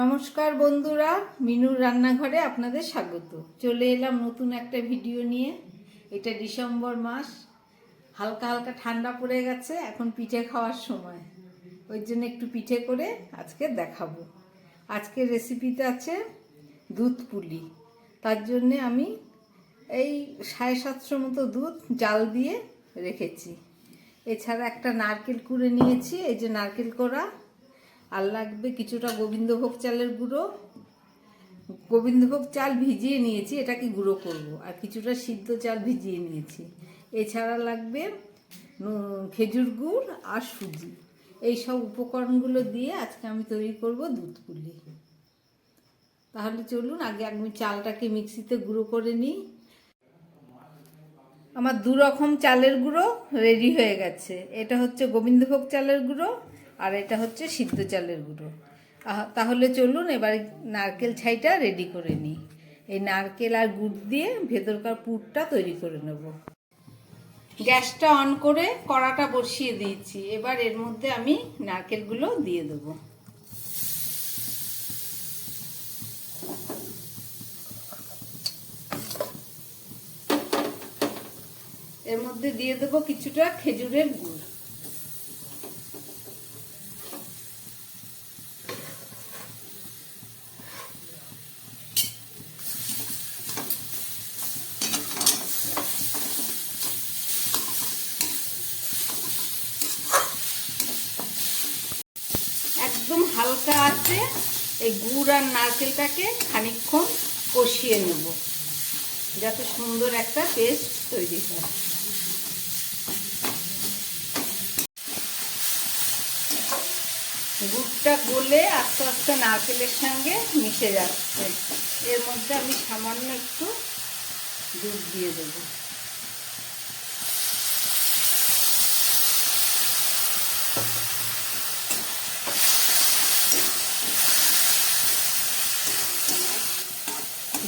নমস্কার বন্ধুরা, মিনুর রান্নাঘরে আপনাদের স্বাগত। চলে এলাম নতুন একটা ভিডিও নিয়ে। এটা ডিসেম্বর মাস, হালকা হালকা ঠান্ডা পড়ে গেছে, এখন পিঠে খাওয়ার সময়। ওই জন্য একটু পিঠে করে আজকে দেখাবো। আজকের রেসিপিতে আছে দুধ পুলি। তার জন্যে আমি এই সাড়ে সাতশো মতো দুধ জাল দিয়ে রেখেছি। এছাড়া একটা নারকেল কুড়ে নিয়েছি, এই যে নারকেল কোড়া আর লাগবে কিছুটা গোবিন্দভোগ চালের গুঁড়ো। গোবিন্দভোগ চাল ভিজিয়ে নিয়েছি এটাকে গুঁড়ো করব? আর কিছুটা সিদ্ধ চাল ভিজিয়ে নিয়েছি। এছাড়া লাগবে খেজুর গুড় আর সুজি। এই সব উপকরণগুলো দিয়ে আজকে আমি তৈরি করব দুধ পুলি। তাহলে চলুন, আগে আমি চালটাকে মিক্সিতে গুঁড়ো করে নিই। আমার দু রকম চালের গুঁড়ো রেডি হয়ে গেছে। এটা হচ্ছে গোবিন্দভোগ চালের গুঁড়ো আর এটা হচ্ছে সিদ্ধ চালের গুঁড়ো। তাহলে চলুন এবার নারকেল ছাইটা রেডি করে নিই। এই নারকেল আর গুড় দিয়ে ভেতরকার পুরটা তৈরি করে নেব। গ্যাসটা অন করে কড়াটা বসিয়ে দিয়েছি। এবার এর মধ্যে আমি নারকেলগুলো দিয়ে দেবো। এর মধ্যে দিয়ে দেবো কিছুটা খেজুরের গুড় একদম আছে এই গুড় আর নারকেলটাকে খানিকক্ষণ কষিয়ে নেব, যাতে সুন্দর একটা পেস্ট তৈরি হয়। গুড়টা গলে আস্তে আস্তে নারকেলের সঙ্গে মিশে যাচ্ছে। এর মধ্যে আমি সামান্য একটু দুধ দিয়ে দেবো।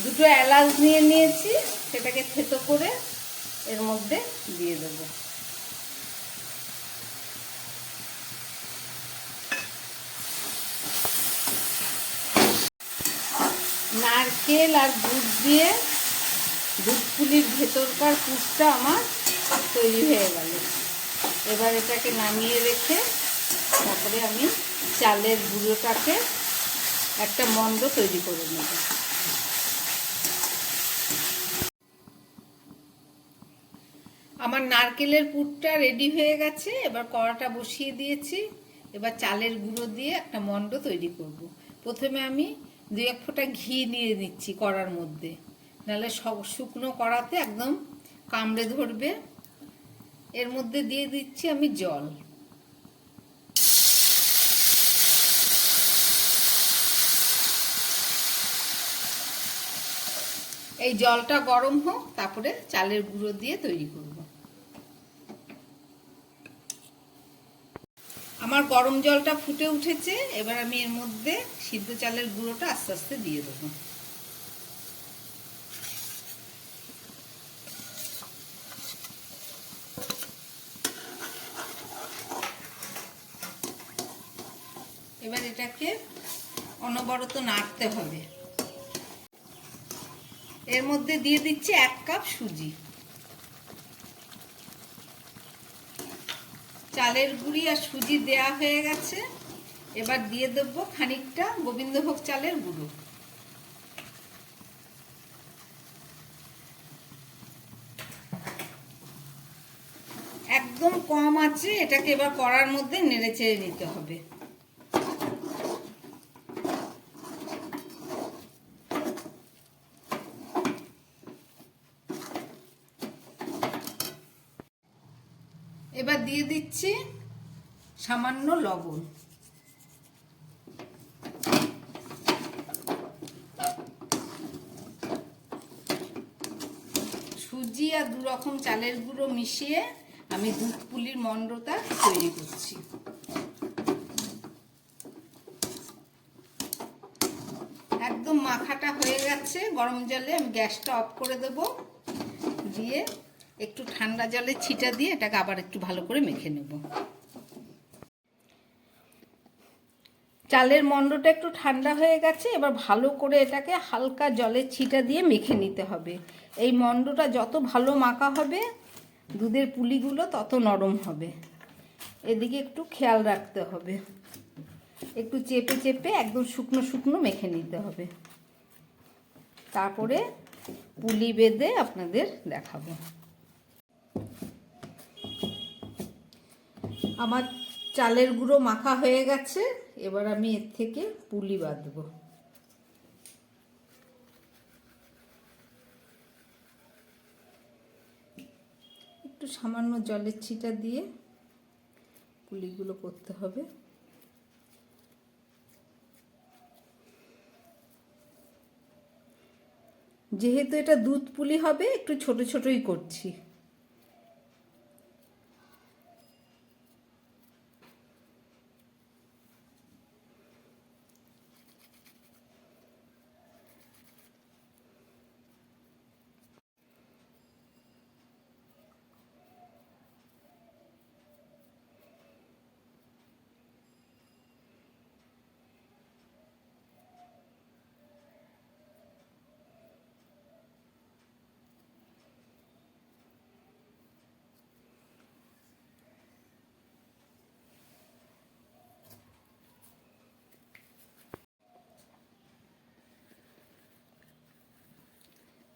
দুটো এলাচ নিয়ে নিয়েছি, সেটাকে থেতো করে এর মধ্যে দিয়ে দেবো। নারকেল আর দুধ দিয়ে দুধ পুলির ভেতরকার পুরটা আমার তৈরি হয়ে গেল। এবার এটাকে নামিয়ে রেখে তারপরে আমি চালের গুঁড়োটাকে একটা মন্দ তৈরি করে নেব আমার নারকেলের পুরটা রেডি হয়ে গেছে, এবার কড়াটা বসিয়ে দিয়েছি। এবার চালের গুঁড়ো দিয়ে একটা মন্ড তৈরি করব। প্রথমে আমি দু এক ফোঁটা ঘি নিয়ে নিচ্ছি কড়ার মধ্যে। নাহলে শুকনো কড়াতে একদম কামড়ে ধরবে। এর মধ্যে দিয়ে দিচ্ছি আমি জল। এই জলটা গরম হোক, তারপরে চালের গুঁড়ো দিয়ে তৈরি করব। আমার গরম জলটা ফুটে উঠেছে, এবার আমি এর মধ্যে সিদ্ধ চালের গুঁড়োটা আস্তে আস্তে দিয়ে দেবো। এবার এটাকে অনবরত নাড়তে হবে। এর মধ্যে দিয়ে দিচ্ছি এক কাপ সুজি। চালের গুঁড়ি আর সুজি দেয়া হয়ে গেছে। এবার দিয়ে দেব খানিকটা গোবিন্দভোগ চালের গুঁড়ো। একদম কম আছে, এটাকে এবার করার মধ্যে নেড়ে চেড়ে নিতে হবে এবার দিয়ে দিচ্ছি সামান্য লবণ। সুজি আর দু রকম চালের গুঁড়ো মিশিয়ে আমি দুধ পুলির তৈরি করছি। একদম মাখাটা হয়ে গেছে, গরম জলে আমি গ্যাসটা অফ করে দেব। দিয়ে একটু ঠান্ডা জলে ছিটা দিয়ে এটাকে আবার একটু ভালো করে মেখে নেব। চালের মণ্ডটা একটু ঠান্ডা হয়ে গেছে, এবার ভালো করে এটাকে হালকা জলের ছিটা দিয়ে মেখে নিতে হবে। এই মণ্ডটা যত ভালো মাখা হবে, দুধের পুলিগুলো তত নরম হবে। এদিকে একটু খেয়াল রাখতে হবে। একটু চেপে চেপে একদম শুকনো শুকনো মেখে নিতে হবে। তারপরে পুলি বেঁধে আপনাদের দেখাবো। আমার চালের গুঁড়ো মাখা হয়ে গেছে, এবার আমি এর থেকে পুলি বাঁধবো। একটু সামান্য জলের ছিটা দিয়ে পুলিগুলো করতে হবে। যেহেতু এটা দুধ পুলি হবে, একটু ছোট ছোটই করছি।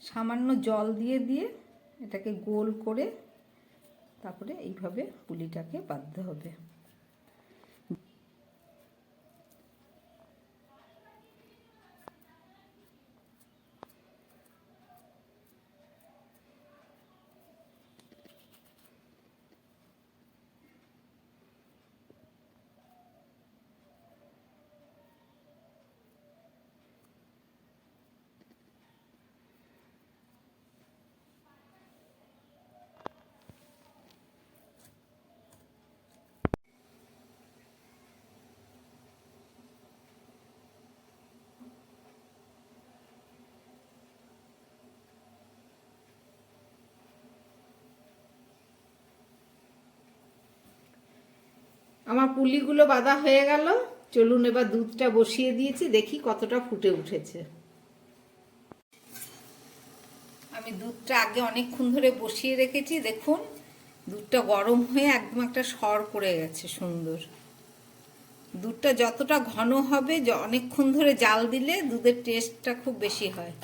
সামান্য জল দিয়ে দিয়ে এটাকে গোল করে তারপরে এইভাবে পুলিটাকে বাঁধতে হবে। আমার পুলিগুলো বাঁধা হয়ে গেল। চলুন এবার দুধটা বসিয়ে দিয়েছি, দেখি কতটা ফুটে উঠেছে। আমি দুধটা আগে অনেকক্ষণ ধরে বসিয়ে রেখেছি, দেখুন। দুধটা গরম হয়ে একদম একটা সর পড়ে গেছে, সুন্দর। দুধটা যতটা ঘন হবে অনেকক্ষণ ধরে জাল দিলে দুধের টেস্টটা খুব বেশি হয়।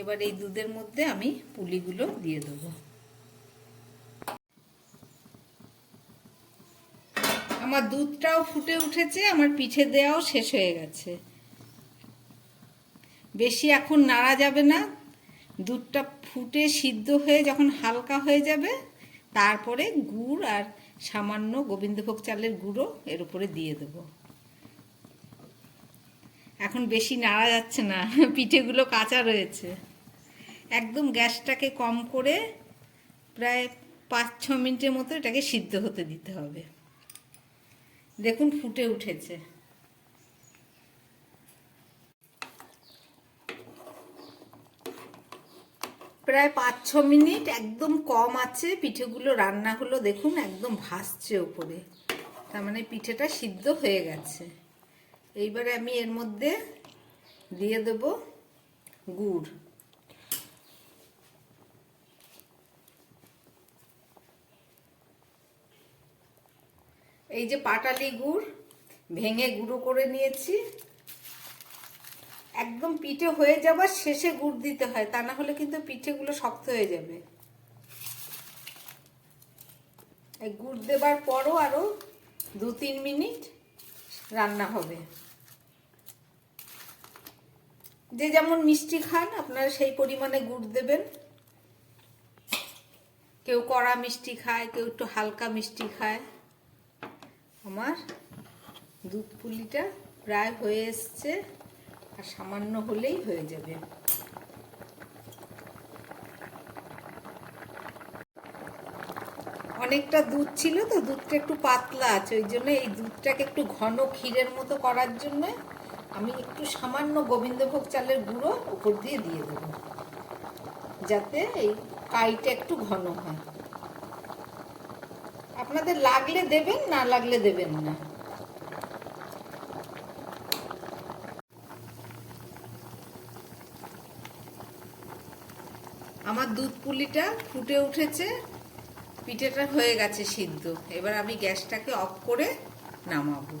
এবার এই দুধের মধ্যে আমি পুলিগুলো দিয়ে দেবো। আমার দুধটাও ফুটে উঠেছে, আমার পিঠে দেওয়াও শেষ হয়ে গেছে। বেশি এখন নাড়া যাবে না, দুধটা ফুটে সিদ্ধ হয়ে যখন হালকা হয়ে যাবে, তারপরে গুড় আর সামান্য গোবিন্দভোগ চালের গুঁড়ো এর উপরে দিয়ে দেবো। এখন বেশি নাড়া যাচ্ছে না, পিঠেগুলো কাঁচা রয়েছে। একদম গ্যাসটাকে কম করে প্রায় পাঁচ ছ মিনিটের মতো এটাকে সিদ্ধ হতে দিতে হবে। দেখুন ফুটে উঠেছে। প্রায় পাঁচ ছ মিনিট একদম কম আছে, পিঠেগুলো রান্না হলো দেখুন একদম ভাসছে উপরে। তার মানে পিঠেটা সিদ্ধ হয়ে গেছে। এইবারে আমি এর মধ্যে দিয়ে দেব গুড়। এই যে পাটালি গুড় ভেঙে গুঁড়ো করে নিয়েছি। একদম পিঠে হয়ে যাবার শেষে গুড় দিতে হয়, তা না হলে কিন্তু পিঠেগুলো শক্ত হয়ে যাবে। গুড় দেবার পরও আরও দু তিন মিনিট রান্না হবে। যে যেমন মিষ্টি খান, আপনারা সেই পরিমাণে গুড় দেবেন। কেউ কড়া মিষ্টি খায়, কেউ একটু হালকা মিষ্টি খায়। আমার দুধ পুলিটা প্রায় হয়ে এসছে আর সামান্য হলেই হয়ে যাবে। অনেকটা দুধ ছিল তো, দুধটা একটু পাতলা আছে, ওই জন্য এই দুধটাকে একটু ঘন ক্ষীরের মতো করার জন্য আমি একটু সামান্য গোবিন্দভোগ চালের গুঁড়ো উপর দিয়ে দিয়ে দেবো, যাতে এই কাইটা একটু ঘন হয়। আপনাদের লাগলে দেবেন, না লাগলে দেবেন না। আমার দুধ পুলিটা ফুটে উঠেছে, পিঠেটা হয়ে গেছে সিদ্ধ। এবার আমি গ্যাসটাকে অফ করে নামাবো।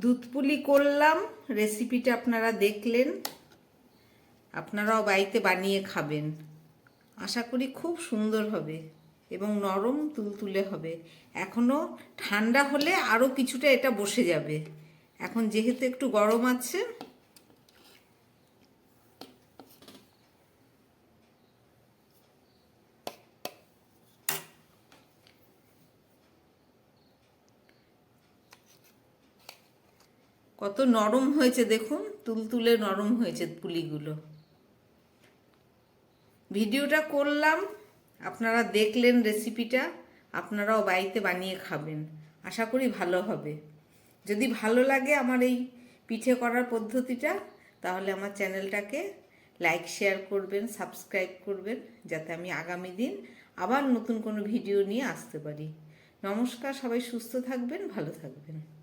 দুধ পুলি করলাম রেসিপিটা আপনারা দেখলেন। আপনারাও বাড়িতে বানিয়ে খাবেন। আশা করি খুব সুন্দর হবে এবং নরম তুলতুলে হবে। এখনও ঠান্ডা হলে আরও কিছুটা এটা বসে যাবে। এখন যেহেতু একটু গরম আছে কত নরম হয়েছে দেখুন, তুলতুলে নরম হয়েছে পুলিগুলো। ভিডিওটা করলাম, আপনারা দেখলেন রেসিপিটা আপনারাও বাড়িতে বানিয়ে খাবেন। আশা করি ভালো হবে। যদি ভালো লাগে আমার এই পিঠে করার পদ্ধতিটা, তাহলে আমার চ্যানেলটাকে লাইক শেয়ার করবেন সাবস্ক্রাইব করবেন, যাতে আমি আগামী দিন আবার নতুন কোনো ভিডিও নিয়ে আসতে পারি। নমস্কার, সবাই সুস্থ থাকবেন, ভালো থাকবেন।